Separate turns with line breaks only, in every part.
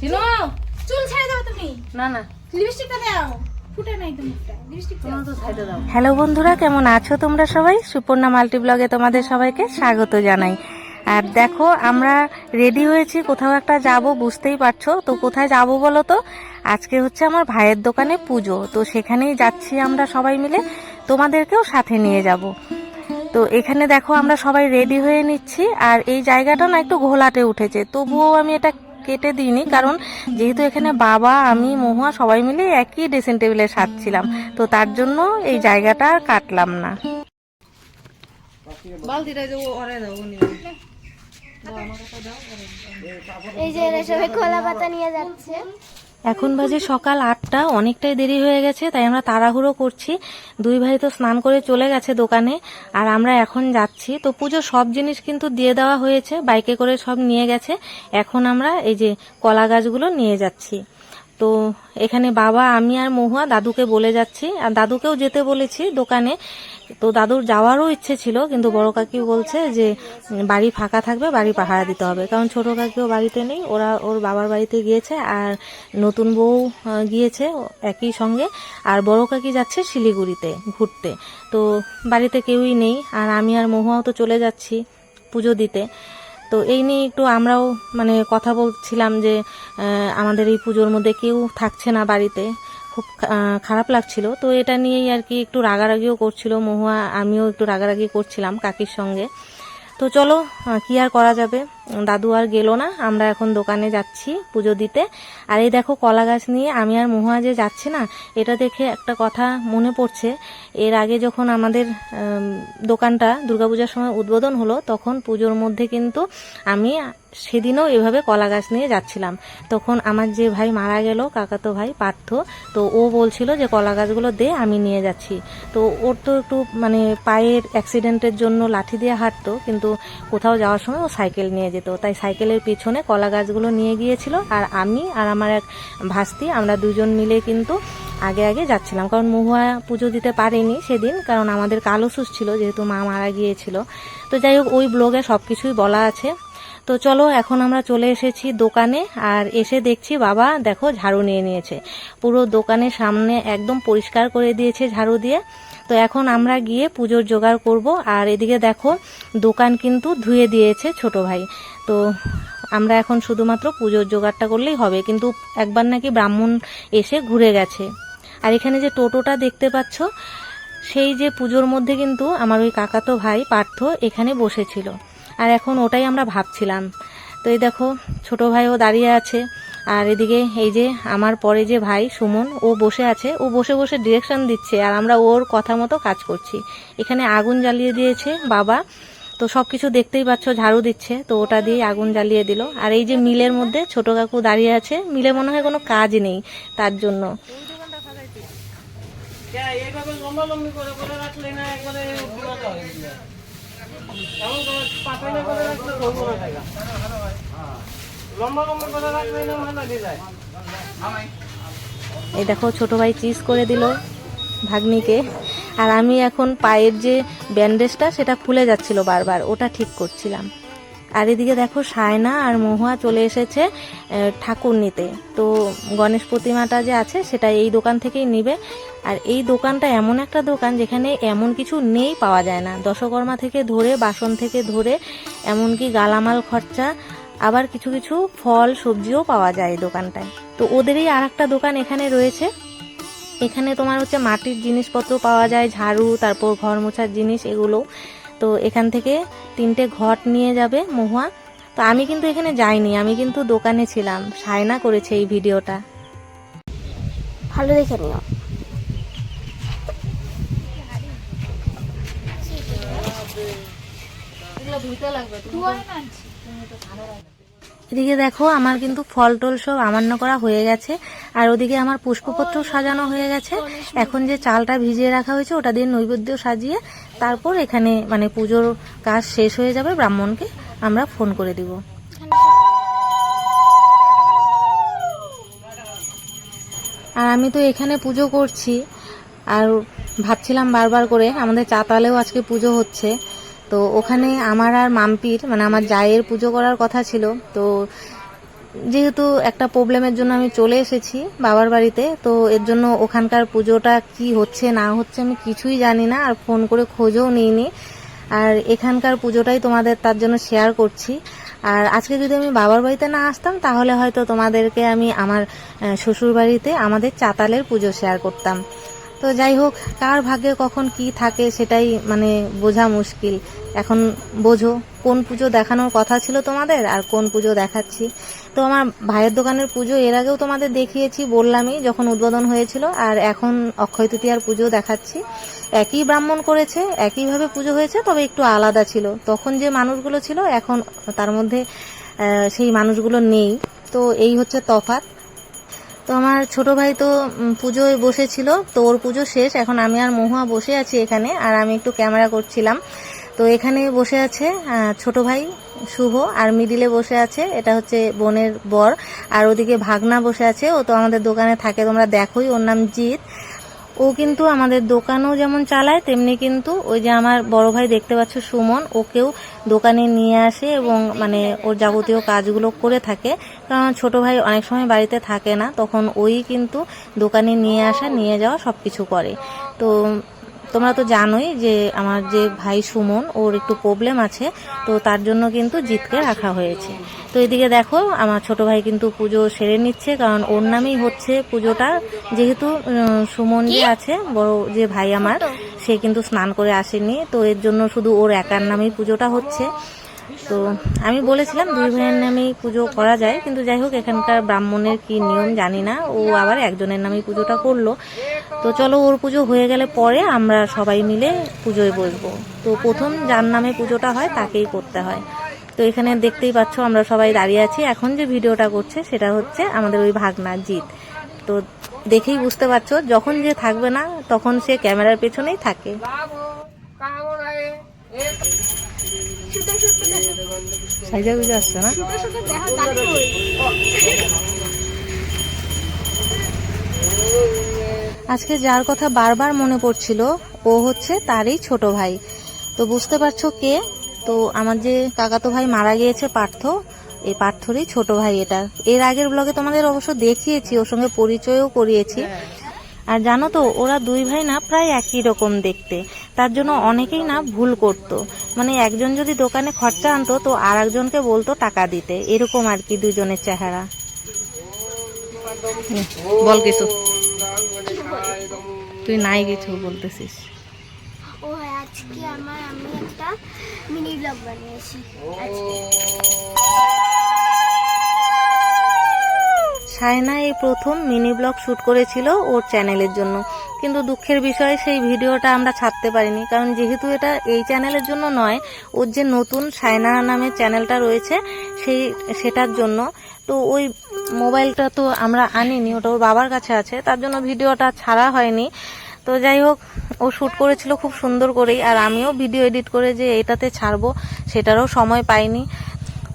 চুল ছেড়ে দাও তুমি।
না না।
লিপস্টিকটা দাও। ফুটে নাই তো মুখটা। লিপস্টিক
তোমার তো সাইডে দাও।
হ্যালো বন্ধুরা কেমন আছো তোমরা সবাই? সুপর্ণা মাল্টি ব্লগে তোমাদের সবাইকে স্বাগত জানাই। আর দেখো আমরা রেডি হয়েছি কোথাও একটা যাব বুঝতেই পারছ? তো কোথায় যাব বলো তো? আজকে হচ্ছে আমার ভাইয়ের দোকানে পুজো। তো সেখানেই যাচ্ছি আমরা সবাই মিলে। তোমাদেরকেও সাথে নিয়ে যাব। তো এখানে দেখো আমরা সবাই রেডি হয়ে নিচ্ছি। আর এই জায়গাটা না একটু ঘোলাটে উঠেছে। তবুও আমি এটা কেটে দিইনি, কারণ যেহেতু এখানে বাবা, আমি, মহুয়া সবাই মিলে একই ড্রেসিং টেবিলে সাজছিলাম। তো তার জন্য এই জায়গাটা কাটলাম না।
এই যে এরা সবাই খোলা পাতা নিয়ে যাচ্ছে।
এখন বাজে সকাল আটটা, অনেকটাই দেরি হয়ে গেছে, তাই আমরা তাড়াহুড়ো করছি। দুই ভাই তো স্নান করে চলে গেছে দোকানে, আর আমরা এখন যাচ্ছি। তো পুজো সব জিনিস কিন্তু দিয়ে দেওয়া হয়েছে, বাইকে করে সব নিয়ে গেছে। এখন আমরা এই যে কলা গাছগুলো নিয়ে যাচ্ছি। তো এখানে বাবা, আমি আর মহুয়া দাদুকে বলে যাচ্ছি। আর দাদুকেও যেতে বলেছি দোকানে। তো দাদুর যাওয়ারও ইচ্ছে ছিল, কিন্তু বড় কাকি বলছে যে বাড়ি ফাঁকা থাকবে, বাড়ি পাহারা দিতে হবে। কারণ ছোট কাকিও বাড়িতে নেই, ওরা ওর বাবার বাড়িতে গিয়েছে আর নতুন বউ গিয়েছে একই সঙ্গে। আর বড় কাকি যাচ্ছে শিলিগুড়িতে, ঘুরতে। তো বাড়িতে কেউই নেই, আর আমি আর মহুয়াও তো চলে যাচ্ছি পুজো দিতে। তো এই নিয়ে একটু আমরাও মানে কথা বলছিলাম যে আমাদের এই পুজোর মধ্যে কেউ থাকছে না বাড়িতে। খুব খারাপ লাগছিল। তো এটা নিয়েই আর কি একটু রাগারাগিও করছিল মহুয়া। আমিও একটু রাগারাগি করছিলাম কাকির সঙ্গে। তো চলো কি আর করা যাবে? দাদু আর গেল না, আমরা এখন দোকানে যাচ্ছি পুজো দিতে। আর এই দেখো কলা গাছ নিয়ে আমি আর মহুয়া যে যাচ্ছি না, এটা দেখে একটা কথা মনে পড়ছে। এর আগে যখন আমাদের দোকানটা দুর্গাপূজার সময় উদ্বোধন হলো, তখন পুজোর মধ্যে কিন্তু আমি সেদিনও এভাবে কলা গাছ নিয়ে যাচ্ছিলাম। তখন আমার যে ভাই মারা গেল, কাকাতো ভাই পার্থ, তো ও বলছিল যে কলা গাছগুলো দে, আমি নিয়ে যাচ্ছি। তো ওর তো একটু মানে পায়ের অ্যাক্সিডেন্টের জন্য লাঠি দিয়ে হাঁটতো, কিন্তু কোথাও যাওয়ার সময় ও সাইকেল নিয়ে যেত। তাই সাইকেলের পিছনে কলা গাছগুলো নিয়ে গিয়েছিল আর আমি আর আমার এক ভাস্তি, আমরা দুজন মিলে কিন্তু আগে আগে যাচ্ছিলাম। কারণ মহুয়া পুজো দিতে পারেনি সেদিন, কারণ আমাদের কালো সুস ছিল, যেহেতু মা মারা গিয়েছিল। তো যাই হোক, ওই ব্লগে সব কিছুই বলা আছে। তো চলো, এখন আমরা চলে এসেছি দোকানে, আর এসে দেখছি বাবা, দেখো, ঝাড়ু নিয়ে নিয়েছে। পুরো দোকানের সামনে একদম পরিষ্কার করে দিয়েছে ঝাড়ু দিয়ে। তো এখন আমরা গিয়ে পুজোর জোগাড় করব, আর এদিকে দেখো, দোকান কিন্তু ধুয়ে দিয়েছে ছোট ভাই। তো আমরা এখন শুধুমাত্র পুজোর জোগাড়টা করলেই হবে, কিন্তু একবার নাকি ব্রাহ্মণ এসে ঘুরে গেছে। আর এখানে যে টোটোটা দেখতে পাচ্ছ, সেই যে পুজোর মধ্যে কিন্তু আমার ওই কাকাতো ভাই পার্থ এখানে বসেছিল। আর এখন ওটাই আমরা ভাবছিলাম। তো এই দেখো, ছোট ভাইও দাঁড়িয়ে আছে। আর এদিকে এই যে আমার পরে যে ভাই সুমন, ও বসে আছে। ও বসে বসে ডিরেকশন দিচ্ছে আর আমরা ওর কথা মতো কাজ করছি। এখানে আগুন জ্বালিয়ে দিয়েছে বাবা। তো সব কিছু দেখতেই পাচ্ছ, ঝাড়ু দিচ্ছে। তো ওটা দিয়ে আগুন জ্বালিয়ে দিল। আর এই যে মিলের মধ্যে ছোট কাকু দাঁড়িয়ে আছে। মিলে মনে হয় কোনো কাজ নেই তার জন্য।
লম্বা লম্বি করে করে রাখলে না একবারে
এই দেখো, ছোট ভাই চিজ করে দিল ভাগ্নিকে। আর আমি এখন পায়ের যে ব্যান্ডেজটা সেটা খুলে যাচ্ছিল বারবার, ওটা ঠিক করছিলাম। আর এদিকে দেখো সায়না আর মহুয়া চলে এসেছে ঠাকুর নিতে। তো গণেশ প্রতিমাটা যে আছে সেটা এই দোকান থেকেই নিবে। আর এই দোকানটা এমন একটা দোকান যেখানে এমন কিছু নেই পাওয়া যায় না। দশকর্মা থেকে ধরে, বাসন থেকে ধরে, এমনকি গালামাল খরচা, আবার কিছু কিছু ফল, সবজিও পাওয়া যায় এই দোকানটায়। তো ওদেরই আর একটা দোকান এখানে রয়েছে। এখানে তোমার হচ্ছে মাটির জিনিসপত্র পাওয়া যায়, ঝাড়ু, তারপর ঘর মোছার জিনিস, এগুলো। তো এখান থেকে তিনটে ঘট নিয়ে যাবে মহুয়া। তো আমি কিন্তু এখানে যাইনি আমি কিন্তু দোকানে ছিলাম। সায়না করেছে এই ভিডিওটা।
ভালো দেখে নিও।
এদিকে দেখো, আমার কিন্তু ফল টল সব আমান্য করা হয়ে গেছে, আর ওদিকে আমার পুষ্পপত্র সাজানো হয়ে গেছে। এখন যে চালটা ভিজিয়ে রাখা হয়েছে, ওটা দিয়ে নৈবেদ্য সাজিয়ে তারপর এখানে মানে পুজোর কাজ শেষ হয়ে যাবে, ব্রাহ্মণকে আমরা ফোন করে দিব। আর আমি তো এখানে পুজো করছি, আর ভাবছিলাম বারবার করে, আমাদের চাতালেও আজকে পুজো হচ্ছে। তো ওখানে আমার আর মাম্পির মানে আমার জায়ের পুজো করার কথা ছিল, তো যেহেতু একটা প্রবলেমের জন্য আমি চলে এসেছি বাবার বাড়িতে, তো এর জন্য ওখানকার পুজোটা কি হচ্ছে, না হচ্ছে আমি কিছুই জানি না, আর ফোন করে খোঁজও নিইনি। আর এখানকার পুজোটাই তোমাদের তার জন্য শেয়ার করছি। আর আজকে যদি আমি বাবার বাড়িতে না আসতাম, তাহলে হয়তো তোমাদেরকে আমি আমার শ্বশুর বাড়িতে আমাদের চাতালের পুজো শেয়ার করতাম। তো যাই হোক, কার ভাগ্যে কখন কি থাকে সেটাই মানে বোঝা মুশকিল। এখন বোঝো, কোন পুজো দেখানোর কথা ছিল তোমাদের আর কোন পুজো দেখাচ্ছি? তো আমার ভাইয়ের দোকানের পুজো এর আগেও তোমাদের দেখিয়েছি, বললামই যখন উদ্বোধন হয়েছিল আর এখন অক্ষয় তৃতীয়ার পুজো দেখাচ্ছি। একই ব্রাহ্মণ করেছে, একইভাবে পুজো হয়েছে, তবে একটু আলাদা ছিল। তখন যে মানুষগুলো ছিল, এখন তার মধ্যে সেই মানুষগুলো নেই। তো এই হচ্ছে তফাৎ। তো আমার ছোট ভাই তো পুজোয় বসেছিল, তো ওর পুজো শেষ। এখন আমি আর মহুয়া বসে আছি এখানে, আর আমি একটু ক্যামেরা করছিলাম। তো এখানে বসে আছে ছোট ভাই শুভ, আর মিডিলে বসে আছে, এটা হচ্ছে বোনের বর। আর ওদিকে ভাগনা বসে আছে, ও তো আমাদের দোকানে থাকে, তোমরা দেখোই, ওর নাম জিৎ। ও কিন্তু আমাদের দোকানও যেমন চালায়, তেমনি কিন্তু ওই যে আমার বড় ভাই দেখতে পাচ্ছ সুমন, ওকেও দোকানে নিয়ে আসে এবং মানে ওর যাবতীয় কাজগুলো করে থাকে। কারণ ছোট ভাই অনেক সময় বাড়িতে থাকে না, তখন ওই কিন্তু দোকানে নিয়ে আসা, নিয়ে যাওয়া সব কিছু করে। তো তোমরা তো জানোই যে আমার যে ভাই সুমন, ওর একটু প্রবলেম আছে, তো তার জন্য কিন্তু জিতকে রাখা হয়েছে। তো এদিকে দেখো, আমার ছোট ভাই কিন্তু পুজো সেরে নিচ্ছে, কারণ ওর নামেই হচ্ছে পুজোটা। যেহেতু সুমন যে আছে, বড় যে ভাই আমার, সে কিন্তু স্নান করে আসেনি, তো এর জন্য শুধু ওর একার নামেই পুজোটা হচ্ছে। তো আমি বলেছিলাম দুই ভাইয়ের নামেই পুজো করা যায়, কিন্তু যাই হোক, এখানকার ব্রাহ্মণের কি নিয়ম জানি না। ও আবার একজনের নামেই পুজোটা করল। তো চলো, ওর পুজো হয়ে গেলে পরে আমরা সবাই মিলে পুজোয় বসবো। তো প্রথম যার নামে পুজোটা হয়, তাকেই করতে হয়। তো এখানে দেখতেই পাচ্ছ, আমরা সবাই দাঁড়িয়ে আছি। এখন যে ভিডিওটা করছে, সেটা হচ্ছে আমাদের ওই ভাগনা জিৎ। তো দেখেই বুঝতে পারছ, যখন যে থাকবে না, তখন সে ক্যামেরার পেছনেই থাকে। সাইজা গুজা আসছে না আজকে যার কথা বারবার মনে পড়ছিল, ও হচ্ছে তারই ছোট ভাই। তো বুঝতে পারছ কে? তো আমার যে কাকাতো ভাই মারা গিয়েছে পার্থ, এই পার্থরই ছোট ভাই এটা। এর আগের ব্লগে তোমাদের অবশ্য দেখিয়েছি, ওর সঙ্গে পরিচয়ও করিয়েছি। আর জানো তো, ওরা দুই ভাই না প্রায় একই রকম দেখতে। তার জন্য অনেকেই না ভুল করতো। মানে একজন যদি দোকানে খরচা আনতো তো আর একজনকে বলতো টাকা দিতে। এরকম আর কি দুজনের চেহারা। বল কিছু। তুই নাই কিছু বলতেছিস।
ও আজকে আমার আমি একটা মিনি ব্লগ বানিয়েছি। আজকে।
সায়না এই প্রথম মিনি ব্লগ শ্যুট করেছিল ওর চ্যানেলের জন্য। কিন্তু দুঃখের বিষয়, সেই ভিডিওটা আমরা ছাড়তে পারিনি। কারণ যেহেতু এটা এই চ্যানেলের জন্য নয়, ওর যে নতুন সায়না নামের চ্যানেলটা রয়েছে, সেই, সেটার জন্য। তো ওই মোবাইলটা তো আমরা আনিনি, ওটা ওর বাবার কাছে আছে, তার জন্য ভিডিওটা ছাড়া হয়নি। তো যাই হোক, ও শ্যুট করেছিল খুব সুন্দর করেই, আর আমিও ভিডিও এডিট করে যে এটাতে ছাড়বো, সেটারও সময় পাইনি।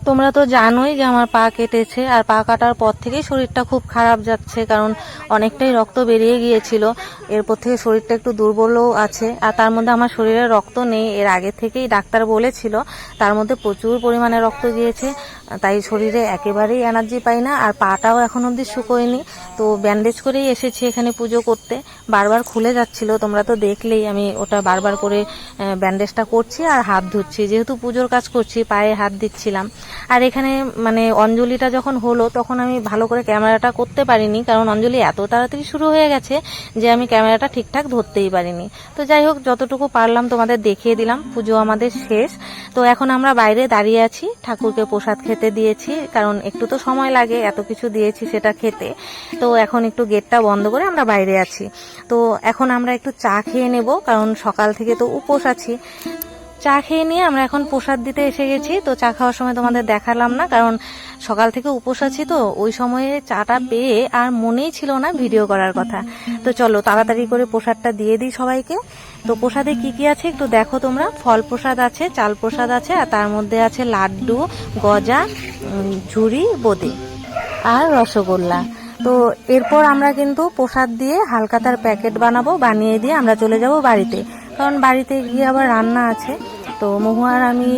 তোমরা তো জানোই যে আমার পা কেটেছে, আর পা কাটার পর থেকেই শরীরটা খুব খারাপ যাচ্ছে, কারণ অনেকটাই রক্ত বেরিয়ে গিয়েছিল। এরপর থেকে শরীরটা একটু দুর্বলও আছে, আর তার মধ্যে আমার শরীরে রক্ত নেই। এর আগে থেকেই ডাক্তার বলেছিল, তার মধ্যে প্রচুর পরিমাণে রক্ত গিয়েছে, তাই শরীরে একেবারেই এনার্জি পাই না, আর পাটাও এখন অবধি শুকোয়নি। তো ব্যান্ডেজ করেই এসেছি এখানে পুজো করতে। বারবার খুলে যাচ্ছিল, তোমরা তো দেখলেই আমি ওটা বারবার করে ব্যান্ডেজটা করছি আর হাত ধুচ্ছি। যেহেতু পুজোর কাজ করছি, পায়ে হাত দিচ্ছিলাম। আর এখানে মানে অঞ্জলিটা যখন হলো, তখন আমি ভালো করে ক্যামেরাটা করতে পারিনি, কারণ অঞ্জলি এত তাড়াতাড়ি শুরু হয়ে গেছে যে আমি ক্যামেরাটা ঠিকঠাক ধরতেই পারিনি। তো যাই হোক, যতটুকু পারলাম তোমাদের দেখিয়ে দিলাম, পুজো আমাদের শেষ। তো এখন আমরা বাইরে দাঁড়িয়ে আছি, ঠাকুরকে প্রসাদ খেতে দিয়েছি, কারণ একটু তো সময় লাগে, এত কিছু দিয়েছি সেটা খেতে। তো এখন একটু গেটটা বন্ধ করে আমরা বাইরে আছি। তো এখন আমরা একটু চা খেয়ে নেব, কারণ সকাল থেকে তো উপোস আছি। চা খেয়ে নিয়ে আমরা এখন প্রসাদ দিতে এসে গেছি। তো চা খাওয়ার সময় তোমাদের দেখালাম না, কারণ সকাল থেকে উপোস আছি তো, ওই সময়ে চাটা পেয়ে আর মনেই ছিল না ভিডিও করার কথা। তো চলো তাড়াতাড়ি করে প্রসাদটা দিয়ে দিই সবাইকে। তো প্রসাদে কি কি আছে একটু দেখো তোমরা। ফল প্রসাদ আছে, চাল প্রসাদ আছে, আর তার মধ্যে আছে লাড্ডু, গজা ঝুড়ি বোঁদে আর রসগোল্লা। তো এরপর আমরা কিন্তু প্রসাদ দিয়ে হালকা তার প্যাকেট বানাবো, বানিয়ে দিয়ে আমরা চলে যাব বাড়িতে। কারণ বাড়িতে গিয়ে আবার রান্না আছে। তো মহুয়ার আমি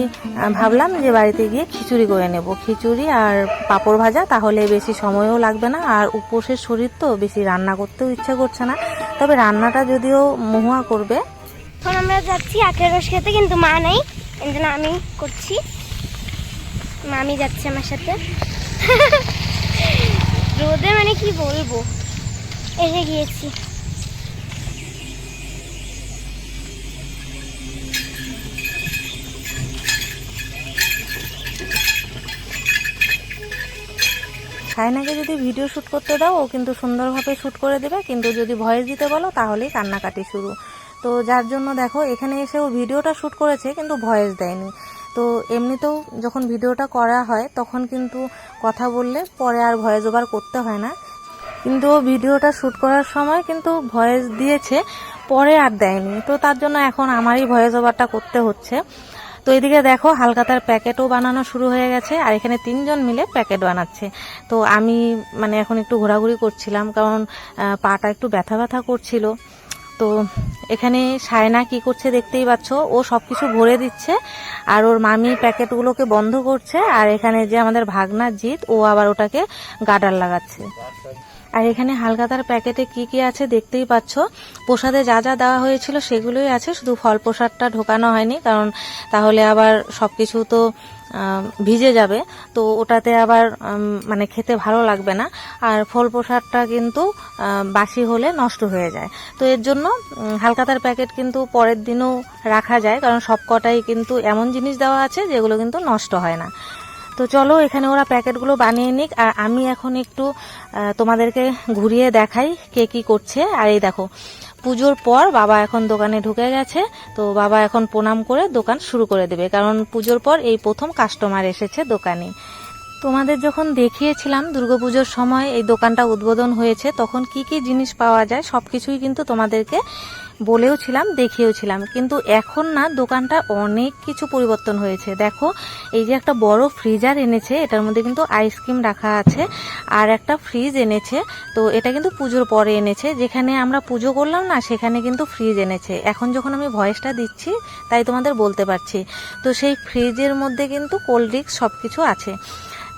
ভাবলাম যে বাড়িতে গিয়ে খিচুড়ি করে নেব। খিচুড়ি আর পাঁপড় ভাজা, তাহলে বেশি সময়ও লাগবে না। আর উপোসের শরীর তো বেশি রান্না করতেও ইচ্ছে করছে না। তবে রান্নাটা যদিও মহুয়া করবে।
এখন আমরা যাচ্ছি আখের রস খেতে, কিন্তু মা নেই। আমি করছি। মামি যাচ্ছে আমার সাথে। রোদে মানে কি বলব? এসে গিয়েছি।
সাইনাকে যদি ভিডিও শ্যুট করতে দাও, ও কিন্তু সুন্দরভাবে শ্যুট করে দেবে। কিন্তু যদি ভয়েস দিতে বলো, তাহলেই কান্নাকাটি শুরু। তো যার জন্য দেখো, এখানে এসে ও ভিডিওটা শ্যুট করেছে, কিন্তু ভয়েস দেয়নি। তো এমনিতেও যখন ভিডিওটা করা হয়, তখন কিন্তু কথা বললে পরে আর ভয়েস ওভার করতে হয় না। কিন্তু ও ভিডিওটা শ্যুট করার সময় কিন্তু ভয়েস দিয়েছে, পরে আর দেয়নি। তো তার জন্য এখন আমারই ভয়েস ওভারটা করতে হচ্ছে। তো এদিকে দেখো, হালকাতার প্যাকেটও বানানো শুরু হয়ে গেছে, আর এখানে তিনজন মিলে প্যাকেট বানাচ্ছে। তো আমি মানে এখন একটু ঘোরাঘুরি করছিলাম, কারণ পাটা একটু ব্যথা ব্যথা করছিল। তো এখানে সায়না কি করছে দেখতেই পাচ্ছ ও সবকিছু ভরে দিচ্ছে আর ওর মামি প্যাকেটগুলোকে বন্ধ করছে আর এখানে যে আমাদের ভাগনা জিৎ ও আবার ওটাকে গাডার লাগাচ্ছে। আর এখানে হালকাতার প্যাকেটে কি কি আছে দেখতেই পাচ্ছ প্রসাদে যা যা দেওয়া হয়েছিল সেগুলোই আছে শুধু ফল প্রসাদটা ঢোকানো হয়নি কারণ তাহলে আবার সবকিছু তো আম, ভিজে যাবে। তো ওটাতে আবার মানে খেতে ভালো লাগবে না। আর ফল প্রসাদটা কিন্তু বাসি হলে নষ্ট হয়ে যায়। তো এর জন্য হালকাতার প্যাকেট কিন্তু পরের দিনও রাখা যায়। কারণ সব কটাই কিন্তু এমন জিনিস দেওয়া আছে যেগুলো কিন্তু নষ্ট হয় না। তো চলো, এখানে ওরা প্যাকেটগুলো বানিয়ে নিক। আর আমি এখন একটু তোমাদেরকে ঘুরিয়ে দেখাই কে কি করছে। আর এই দেখো পুজোর পর বাবা এখন দোকানে ঢুকে গেছে, তো বাবা এখন প্রণাম করে দোকান শুরু করে দেবে, কারণ পুজোর পর এই প্রথম কাস্টমার এসেছে দোকানে। তোমাদের যখন দেখিয়েছিলাম দুর্গাপুজোর সময় এই দোকানটা উদ্বোধন হয়েছে, তখন কি কি জিনিস পাওয়া যায় সবকিছুই কিন্তু তোমাদেরকে বলেও ছিলাম দেখিয়েও ছিলাম কিন্তু এখন না, দোকানটা অনেক কিছু পরিবর্তন হয়েছে। দেখো, এই যে একটা বড় ফ্রিজার এনেছে, এটার মধ্যে কিন্তু আইসক্রিম রাখা আছে, আর একটা ফ্রিজ এনেছে। তো এটা কিন্তু পুজোর পরে এনেছে, যেখানে আমরা পুজো করলাম না, সেখানে কিন্তু ফ্রিজ এনেছে। এখন যখন আমি ভয়েসটা দিচ্ছি, তাই তোমাদের বলতে পারছি। তো সেই ফ্রিজের মধ্যে কিন্তু কোল্ড ড্রিঙ্কস সব কিছু আছে।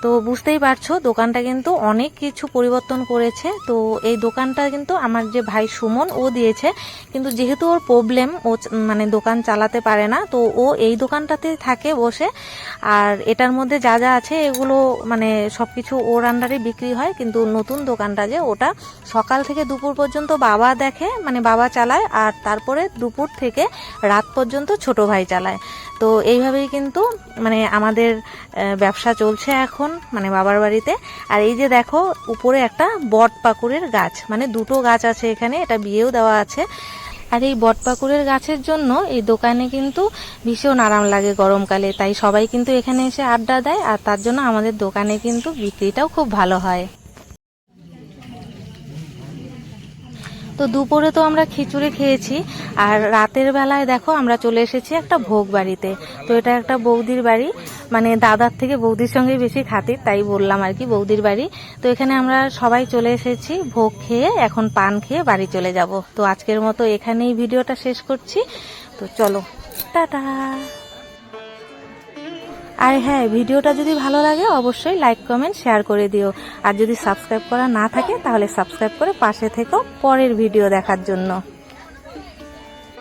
তো বুঝতেই পারছ, দোকানটা কিন্তু অনেক কিছু পরিবর্তন করেছে। তো এই দোকানটা কিন্তু আমার যে ভাই সুমন, ও দিয়েছে। কিন্তু যেহেতু ওর প্রবলেম ও মানে দোকান চালাতে পারে না, তো ও এই দোকানটাতে থাকে বসে। আর এটার মধ্যে যা যা আছে, এগুলো মানে সব কিছু ওর আন্ডারে বিক্রি হয়। কিন্তু নতুন দোকানটা যে ওটা সকাল থেকে দুপুর পর্যন্ত বাবা দেখে মানে বাবা চালায়, আর তারপরে দুপুর থেকে রাত পর্যন্ত ছোট ভাই চালায়। তো এইভাবেই কিন্তু মানে আমাদের ব্যবসা চলছে এখন। মানে বাবার বাড়িতে। আর এই যে দেখো, উপরে একটা বট পাকুড়ের গাছ। মানে দুটো গাছ আছে এখানে, এটা বিয়েও দেওয়া আছে। আর এই বটপাকুড়ের গাছের জন্য এই দোকানে কিন্তু ভীষণ আরাম লাগে গরমকালে। তাই সবাই কিন্তু এখানে এসে আড্ডা দেয়, আর তার জন্য আমাদের দোকানে কিন্তু বিক্রিটাও খুব ভালো হয়। তো দুপুরে তো আমরা খিচুড়ি খেয়েছি, আর রাতের বেলায় দেখো আমরা চলে এসেছি একটা ভোগ বাড়িতে। তো এটা একটা বৌদির বাড়ি মানে দাদার থেকে বৌদির সঙ্গে বেশি খাতির, তাই বললাম আর কি বৌদির বাড়ি। তো এখানে আমরা সবাই চলে এসেছি ভোগ খেয়ে, এখন পান খেয়ে বাড়ি চলে যাব। তো আজকের মতো এখানেই ভিডিওটা শেষ করছি। তো চলো, টাটা। আর হ্যাঁ ভিডিওটা যদি ভালো লাগে, অবশ্যই লাইক কমেন্ট শেয়ার করে দিও। আর যদি সাবস্ক্রাইব করা না থাকে, তাহলে সাবস্ক্রাইব করে পাশে থেকেও পরের ভিডিও দেখার জন্য।